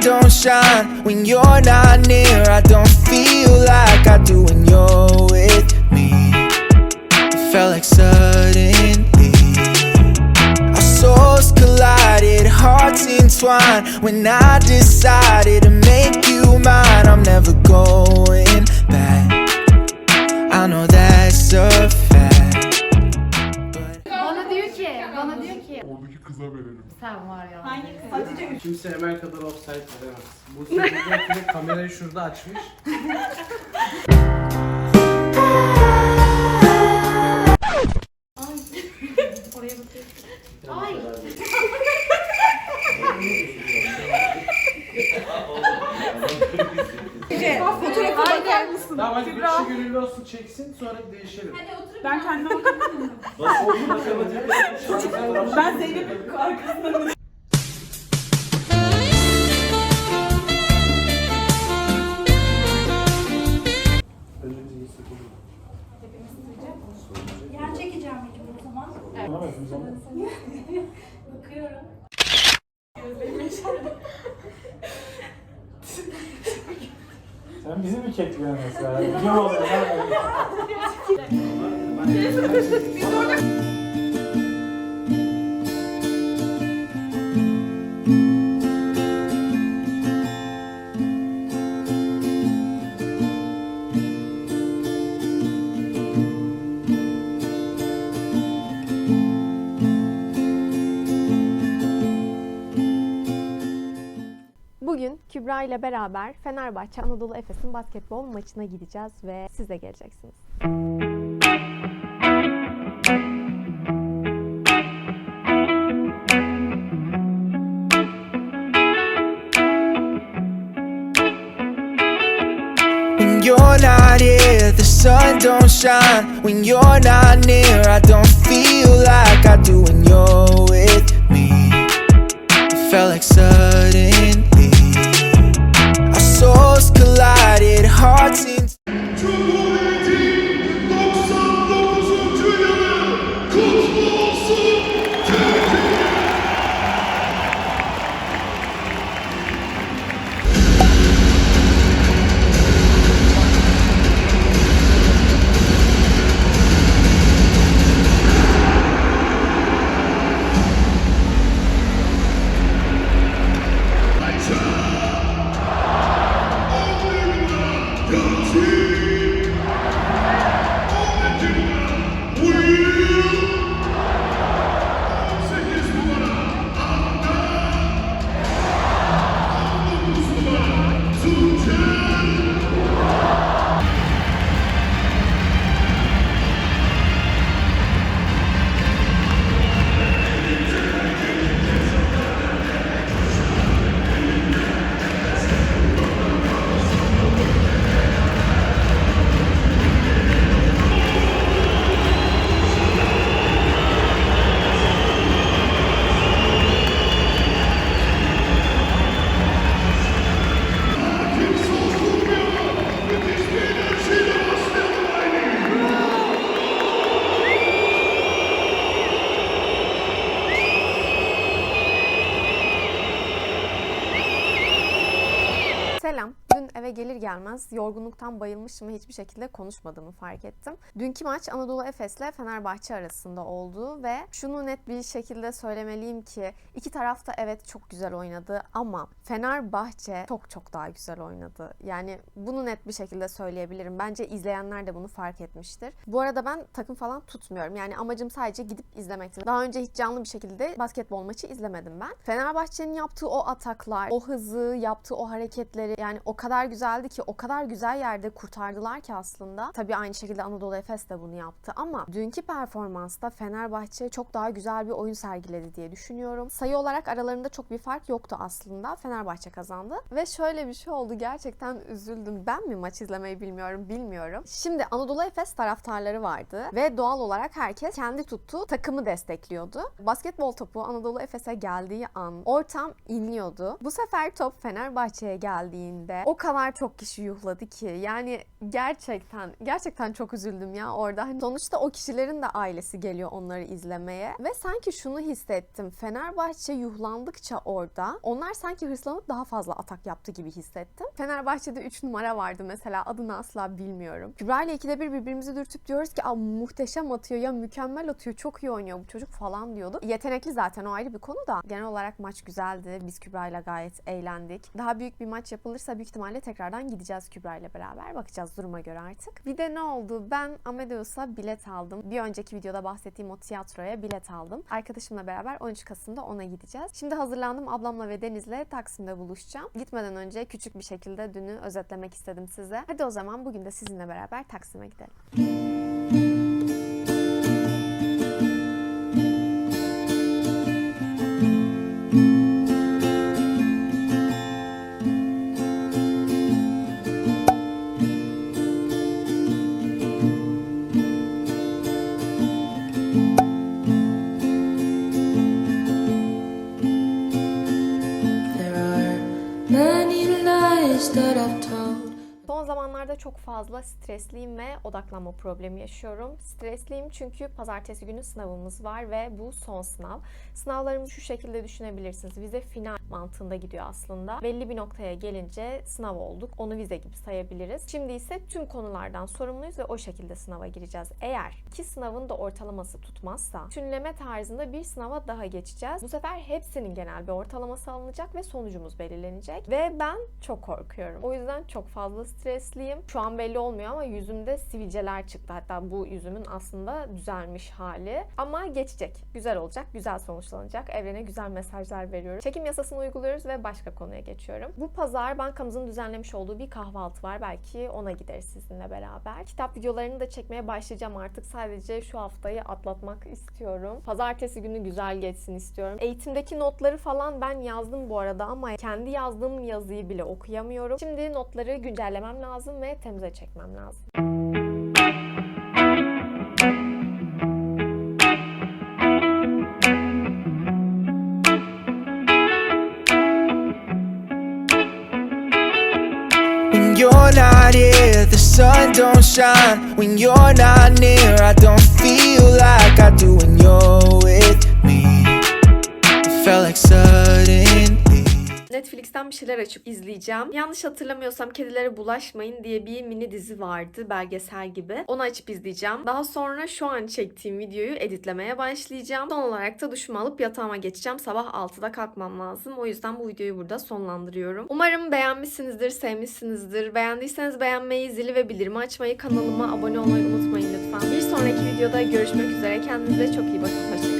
don't shine when you're not near. I don't feel like I do when you're with me. It felt like suddenly our souls collided, hearts entwined. When I decided to make Sen var ya. Kimse Emel kadar offside veremez. Bu sözünde kamerayı şurada açmış. Fotoğrafa bakar mısın? Tamam hadi bir kişi gönüllü olsun çeksin sonra değişelim. Ben kendime bakabilir miyim? Ben Zeynep'in arkasında Yer çekeceğim mecbur o zaman. Bakıyorum. Sen bizi mi çekiyorsun mesela? Kim oluyor? Bugün Kübra ile beraber Fenerbahçe Anadolu Efes'in basketbol maçına gideceğiz ve siz de geleceksiniz. the sun don't shine. When you're not near, I don't feel like I do when you're with me. It felt like suddenly hearts in. Eve gelir gelmez yorgunluktan bayılmışım ve hiçbir şekilde konuşmadığımı fark ettim. Dünkü maç Anadolu Efes ile Fenerbahçe arasında oldu ve şunu net bir şekilde söylemeliyim ki iki taraf da evet çok güzel oynadı ama Fenerbahçe çok çok daha güzel oynadı. Yani bunu net bir şekilde söyleyebilirim. Bence izleyenler de bunu fark etmiştir. Bu arada ben takım falan tutmuyorum. Yani amacım sadece gidip izlemekti. Daha önce hiç canlı bir şekilde basketbol maçı izlemedim ben. Fenerbahçe'nin yaptığı o ataklar, o hızı, yaptığı o hareketleri yani o kadar güzeldi ki o kadar güzel yerde kurtardılar ki aslında. Tabii aynı şekilde Anadolu Efes de bunu yaptı ama dünkü performansta Fenerbahçe çok daha güzel bir oyun sergiledi diye düşünüyorum. Sayı olarak aralarında çok bir fark yoktu aslında. Fenerbahçe kazandı ve şöyle bir şey oldu. Gerçekten üzüldüm. Ben mi maç izlemeyi bilmiyorum, bilmiyorum. Şimdi Anadolu Efes taraftarları vardı ve doğal olarak herkes kendi tuttuğu takımı destekliyordu. Basketbol topu Anadolu Efes'e geldiği an ortam inliyordu. Bu sefer top Fenerbahçe'ye geldiğinde o kadar çok kişi yuhladı ki yani gerçekten gerçekten çok üzüldüm ya orada. Hani sonuçta o kişilerin de ailesi geliyor onları izlemeye ve sanki şunu hissettim. Fenerbahçe yuhlandıkça orada onlar sanki hırslanıp daha fazla atak yaptı gibi hissettim. Fenerbahçe'de 3 numara vardı mesela adını asla bilmiyorum. Kübra ile ikide bir birbirimizi dürtüp diyoruz ki muhteşem atıyor ya mükemmel atıyor çok iyi oynuyor bu çocuk falan diyordu. Yetenekli zaten o ayrı bir konu da genel olarak maç güzeldi. Biz Kübra ile gayet eğlendik. Daha büyük bir maç yapılırsa büyük ihtimalle tekrardan gideceğiz Kübra ile beraber. Bakacağız duruma göre artık. Bir de ne oldu? Ben Amadeus'a bilet aldım. Bir önceki videoda bahsettiğim o tiyatroya bilet aldım. Arkadaşımla beraber 13 Kasım'da ona gideceğiz. Şimdi hazırlandım. Ablamla ve Deniz'le Taksim'de buluşacağım. Gitmeden önce küçük bir şekilde dünü özetlemek istedim size. Hadi o zaman bugün de sizinle beraber Taksim'e gidelim. Many lies that I've told. Son zamanlarda çok fazla stresliyim ve odaklanma problemi yaşıyorum. Stresliyim çünkü pazartesi günü sınavımız var ve bu son sınav. Sınavlarımızı şu şekilde düşünebilirsiniz. Vize final mantığında gidiyor aslında. Belli bir noktaya gelince sınav olduk. Onu vize gibi sayabiliriz. Şimdi ise tüm konulardan sorumluyuz ve o şekilde sınava gireceğiz. Eğer iki sınavın da ortalaması tutmazsa tünleme tarzında bir sınava daha geçeceğiz. Bu sefer hepsinin genel bir ortalaması alınacak ve sonucumuz belirlenecek. Ve ben çok korkuyorum. O yüzden çok fazla stresliyim. Şu an belli olmuyor ama yüzümde sivilceler çıktı. Hatta bu yüzümün aslında düzelmiş hali. Ama geçecek. Güzel olacak. Güzel sonuçlanacak. Evrene güzel mesajlar veriyorum. Çekim yasasını uyguluyoruz ve başka konuya geçiyorum. Bu pazar bankamızın düzenlemiş olduğu bir kahvaltı var. Belki ona gideriz sizinle beraber. Kitap videolarını da çekmeye başlayacağım artık. Sadece şu haftayı atlatmak istiyorum. Pazartesi günü güzel geçsin istiyorum. Eğitimdeki notları falan ben yazdım bu arada ama kendi yazdığım yazıyı bile okuyamıyorum. Şimdi notları güncellemem lazım ve temize çekmem lazım. Sun don't shine. When you're not near, I don't feel like I do when you're Netflix'ten bir şeyler açıp izleyeceğim. Yanlış hatırlamıyorsam Kedilere Bulaşmayın diye bir mini dizi vardı. Belgesel gibi. Onu açıp izleyeceğim. Daha sonra şu an çektiğim videoyu editlemeye başlayacağım. Son olarak da duşumu alıp yatağıma geçeceğim. Sabah 6'da kalkmam lazım. O yüzden bu videoyu burada sonlandırıyorum. Umarım beğenmişsinizdir, sevmişsinizdir. Beğendiyseniz beğenmeyi, zili ve bildirimi açmayı, kanalıma abone olmayı unutmayın lütfen. Bir sonraki videoda görüşmek üzere. Kendinize çok iyi bakın. Hoşçakalın.